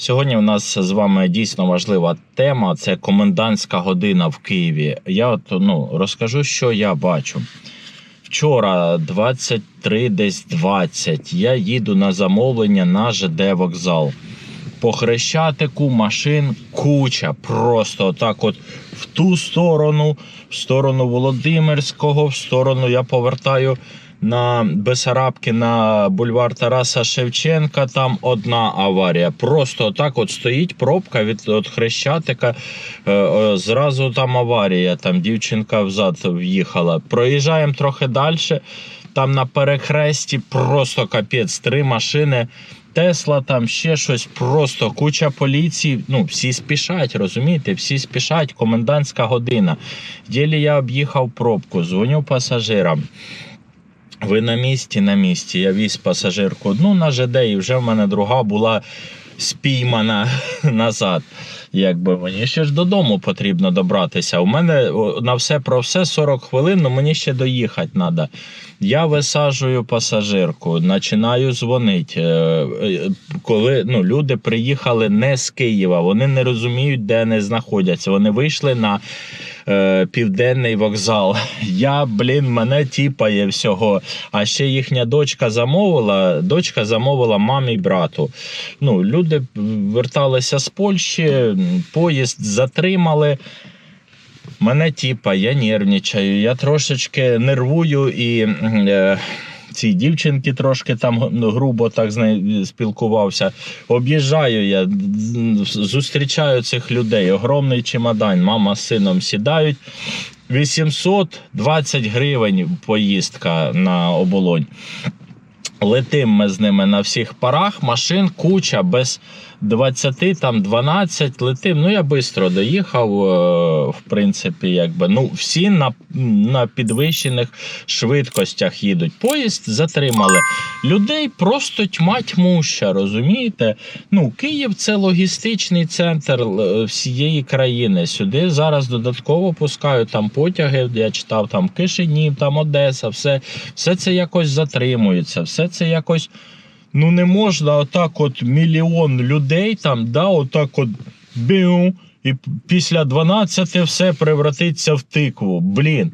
Сьогодні у нас з вами дійсно важлива тема це комендантська година в Києві. Я от ну розкажу, що я бачу. Вчора 23 десь 20 я їду на замовлення на ЖД вокзал. По хрещатику машин куча. Просто так от в ту сторону, в сторону Володимирського, в сторону я повертаю на Бесарабки на бульвар Тараса Шевченка. Там одна аварія. Просто так от стоїть пробка від от Хрещатика. Е, е, зразу там аварія. Там дівчинка взад в'їхала. Проїжджаємо трохи далі. Там на перехресті просто капець, три машини. Тесла, там ще щось, просто куча поліції. Ну, всі спішать, розумієте? Всі спішать, комендантська година. Ділі я об'їхав пробку, дзвоню пасажирам. Ви на місці, на місці. Я віз пасажирку одну на ЖД, і вже в мене друга була спіймана назад. Якби мені ще ж додому потрібно добратися. У мене на все про все 40 хвилин, але мені ще доїхати треба. Я висаджую пасажирку, починаю дзвонити. Е, е, Коли ну, люди приїхали не з Києва, вони не розуміють, де вони знаходяться. Вони вийшли на е, південний вокзал. Я, блін, мене тіпає всього. А ще їхня дочка замовила. Дочка замовила мамі й брату. Ну, люди верталися з Польщі, поїзд затримали. Мене тіпа, я нервничаю, я трошечки нервую і. Е, Цій дівчинки трошки там ну, грубо так з нею спілкувався. Об'їжджаю я, зустрічаю цих людей. Огромний чемодан, мама з сином сідають. 820 гривень поїздка на оболонь. Летим ми з ними на всіх парах, машин куча без 20, там 12 летим. Ну я швидко доїхав. е, В принципі, якби ну всі на, на підвищених швидкостях їдуть. Поїзд затримали. Людей просто тьма тьмуща, розумієте? Ну, Київ це логістичний центр е, всієї країни. Сюди зараз додатково пускають там потяги. Я читав там Кишинів, там Одеса, все, все це якось затримується, все це якось. Ну не можна отак, от мільйон людей там, да, отак от бю, і після 12 все превратиться в тикву. Блін.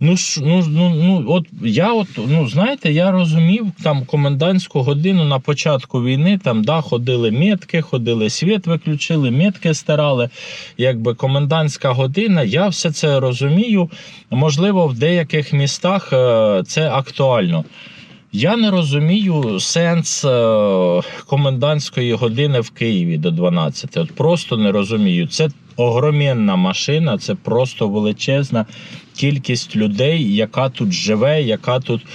Ну ж, ну, ну, ну, от я от, ну знаєте, я розумів там комендантську годину на початку війни. Там да, ходили метки, ходили світ, виключили, метки стирали. Якби комендантська година, я все це розумію. Можливо, в деяких містах е, це актуально. Я не розумію сенс е, комендантської години в Києві до 12. От просто не розумію. Це огроменна машина, це просто величезна кількість людей, яка тут живе, яка тут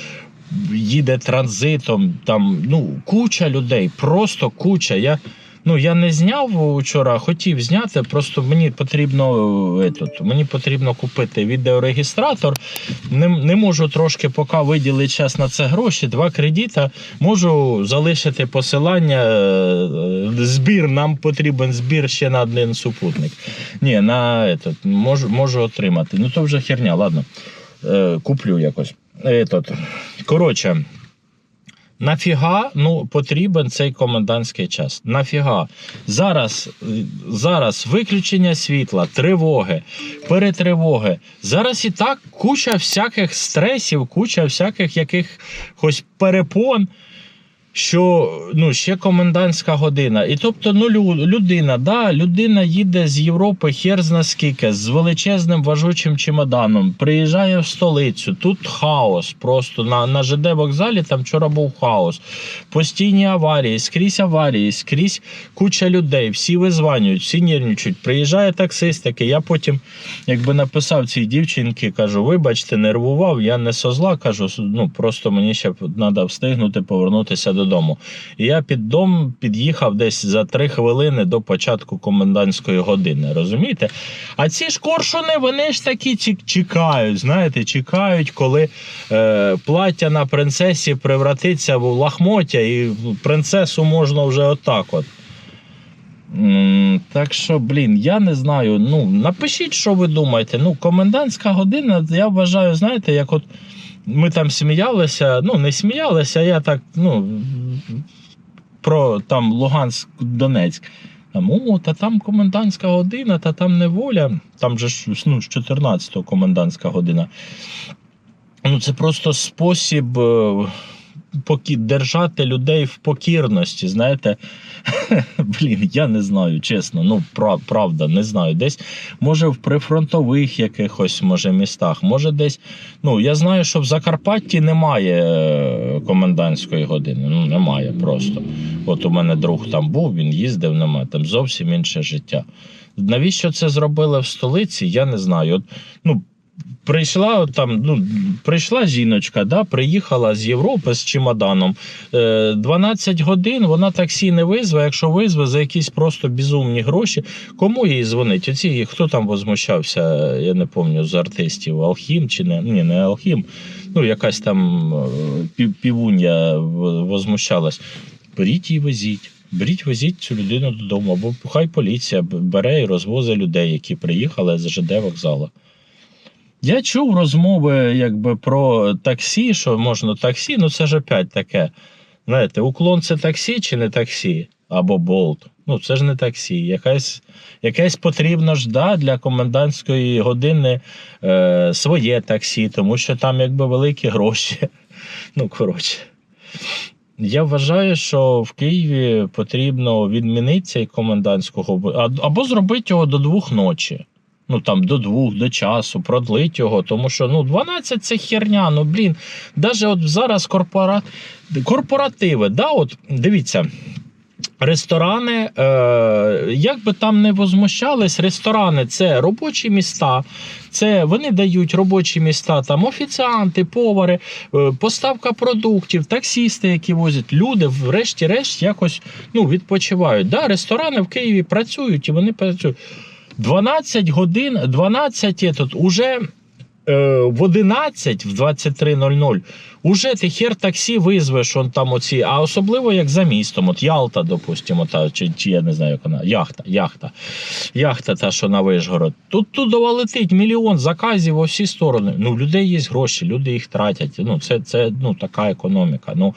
їде транзитом. Там ну куча людей, просто куча. Я Ну, я не зняв вчора, хотів зняти, просто мені потрібно е, мені потрібно купити відеорегістратор. Не, не можу трошки поки виділити час на це гроші. Два кредита. Можу залишити посилання. е, Збір, нам потрібен збір ще на один супутник. Ні, на етот, можу, можу отримати. Ну то вже херня, ладно. Е, куплю якось. Етот. Коротше. Нафіга ну, потрібен цей комендантський час? Нафіга? Зараз, зараз виключення світла, тривоги, перетривоги. Зараз і так куча всяких стресів, куча всяких якихось перепон. Що ну ще комендантська година. І тобто, ну людина, да, людина їде з Європи хер зна скільки, з величезним важучим чемоданом, приїжджає в столицю. Тут хаос. Просто на, на ЖД вокзалі там вчора був хаос. Постійні аварії, скрізь аварії, скрізь куча людей, всі визванюють, всі нервничають. Приїжджає таксист такий. Я потім, якби написав цій дівчинці, кажу, вибачте, нервував, я не со зла, кажу, ну просто мені ще треба встигнути повернутися додому. І я під дом під'їхав десь за три хвилини до початку комендантської години. Розумієте? А ці ж коршуни, вони ж такі чекають, знаєте, чекають, коли е, плаття на принцесі превратиться в лахмотя, і принцесу можна вже отак от. Так що, блін, я не знаю. Ну, напишіть, що ви думаєте. Ну, комендантська година, я вважаю, знаєте, як от ми там сміялися, ну, не сміялися, я так, ну. про там Луганськ, Донецьк. Там, о, та там комендантська година, та там неволя. Там же ну, з 14-го комендантська година. Ну, це просто спосіб покі... держати людей в покірності. Знаєте, блін, я не знаю, чесно. Ну, правда, не знаю. Десь, може, в прифронтових якихось може містах, може десь. Ну, я знаю, що в Закарпатті немає е, комендантської години. Ну, немає просто. От у мене друг там був, він їздив, немає. Там зовсім інше життя. Навіщо це зробили в столиці? Я не знаю. От, ну, Прийшла там, ну, прийшла жіночка, да, приїхала з Європи з чемоданом. Е, 12 годин вона таксі не визве, якщо визве за якісь просто безумні гроші. Кому їй дзвонить? Оці, хто там возмущався, я не пам'ятаю, з артистів, Алхім чи не? Ні, не Алхім. Ну, якась там е, пів- півунья возмущалась. Беріть і везіть. Беріть, везіть цю людину додому, або хай поліція бере і розвозить людей, які приїхали з ЖД вокзалу. Я чув розмови якби про таксі, що можна таксі, ну це ж опять таке. Знаєте, уклон це таксі чи не таксі? Або болт. Ну, це ж не таксі. Якась, якесь потрібно ж да, для комендантської години е, своє таксі, тому що там якби великі гроші. Ну, коротше. Я вважаю, що в Києві потрібно відмінити цей комендантського бо- або зробити його до двох ночі. Ну там до двох, до часу, продлить його, тому що ну 12 це херня. Ну блін, навіть от зараз корпора... корпоративи, да, от дивіться. Ресторани, е, як би там не возмущались, ресторани це робочі міста, це вони дають робочі міста, там офіціанти, повари, е, поставка продуктів, таксісти, які возять. Люди, врешті-решт, якось ну, відпочивають. Да, ресторани в Києві працюють і вони працюють. 12 годин, 12 є тут уже е, в 11, в 23.00 уже ти хер таксі визвеш, он там оці, а особливо як за містом, от Ялта, допустимо, та, чи, чи я не знаю, як вона, яхта, яхта, яхта та, що на Вишгород. Тут туди летить мільйон заказів во всі сторони. Ну, людей є гроші, люди їх тратять. Ну, це, це ну, така економіка. Ну,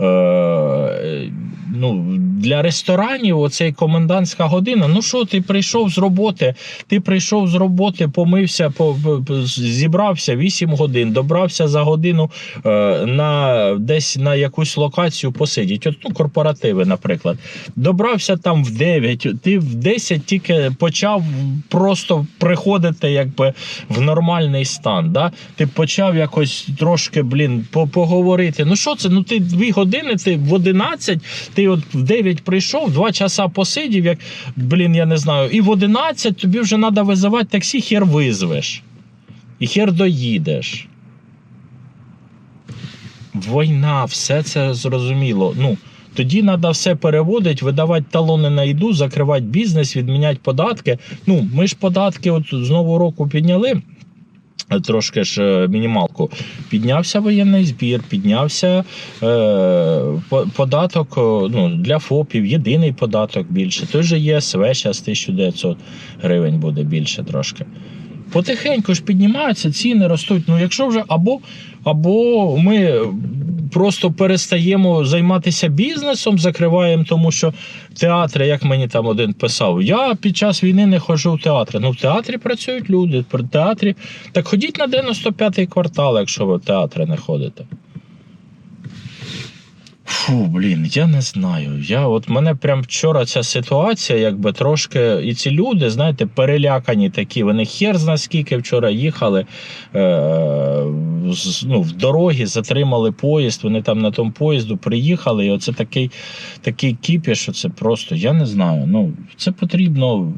е, ну, для ресторанів оцей комендантська година. Ну що, ти прийшов з роботи, ти прийшов з роботи, помився, по, по- по- зібрався 8 годин, добрався за годину е, на десь на якусь локацію посидіть. От ну, корпоративи, наприклад. Добрався там в 9, ти в 10 тільки почав просто приходити якби в нормальний стан. Да? Ти почав якось трошки, блін, поговорити. Ну що це? Ну ти 2 години, ти в 11, ти от в 9 прийшов, 2 часа посидів, як, блін, я не знаю, і в 11 тобі вже треба визивати таксі, хер визвеш. І хер доїдеш. Війна, все це зрозуміло. Ну, тоді треба все переводити, видавати талони на їду, закривати бізнес, відміняти податки. Ну, ми ж податки от з нового року підняли. Е, Трошки ж е, мінімалку. Піднявся воєнний збір, піднявся е, податок е, ну, для ФОПів, єдиний податок більше. Той же ЄСВ зараз 1900 гривень буде більше трошки. Потихеньку ж піднімаються, ціни ростуть. Ну, якщо вже або, або ми просто перестаємо займатися бізнесом, закриваємо, тому що театри, як мені там один писав, я під час війни не ходжу в театри. Ну, в театрі працюють люди, в театрі. Так ходіть на 95-й квартал, якщо ви в театри не ходите. Фу, блін, я не знаю. Я от мене прям вчора ця ситуація, якби трошки, і ці люди, знаєте, перелякані такі. Вони хер зна скільки вчора їхали е, з- ну, в дорогі, затримали поїзд. Вони там на тому поїзду приїхали. І оце такий, такий кіпіш, що це просто, я не знаю. Ну, це потрібно.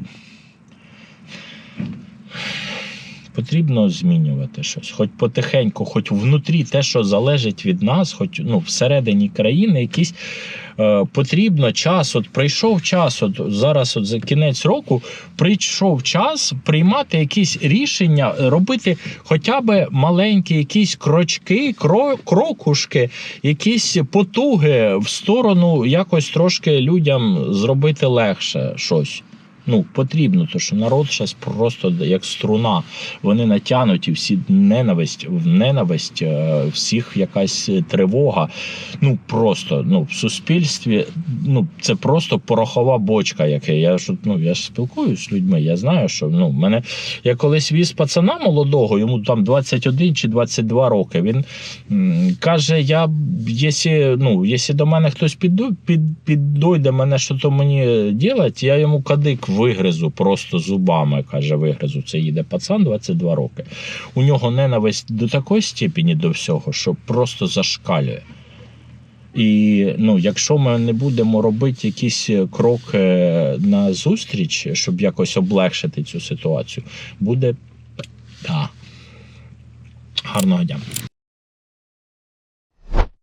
Потрібно змінювати щось, хоч потихеньку, хоч внутрі те, що залежить від нас, хоч ну, всередині країни, якісь е, потрібно час. От прийшов час, от зараз, от за кінець року, прийшов час приймати якісь рішення, робити хоча б маленькі якісь крочки, кро, крокушки, якісь потуги в сторону якось трошки людям зробити легше щось. Ну, потрібно, тому що народ зараз просто як струна. Вони натягнуті, всі ненависть, в ненависть, е, всіх якась тривога. Ну просто ну, в суспільстві ну, це просто порохова бочка, яке. Я ж ну, я ж спілкуюсь з людьми. Я знаю, що ну, мене я колись віз пацана молодого, йому там 21 чи 22 роки. Він м, каже: я якщо, ну, якщо до мене хтось піду, під, піддойде мене, що то мені ділать, я йому кадик вигризу просто зубами. каже, вигризу. Це їде пацан 22 роки. У нього ненависть до такої степені до всього, що просто зашкалює. І ну, якщо ми не будемо робити якісь кроки на зустріч, щоб якось облегшити цю ситуацію, буде да. гарного дня.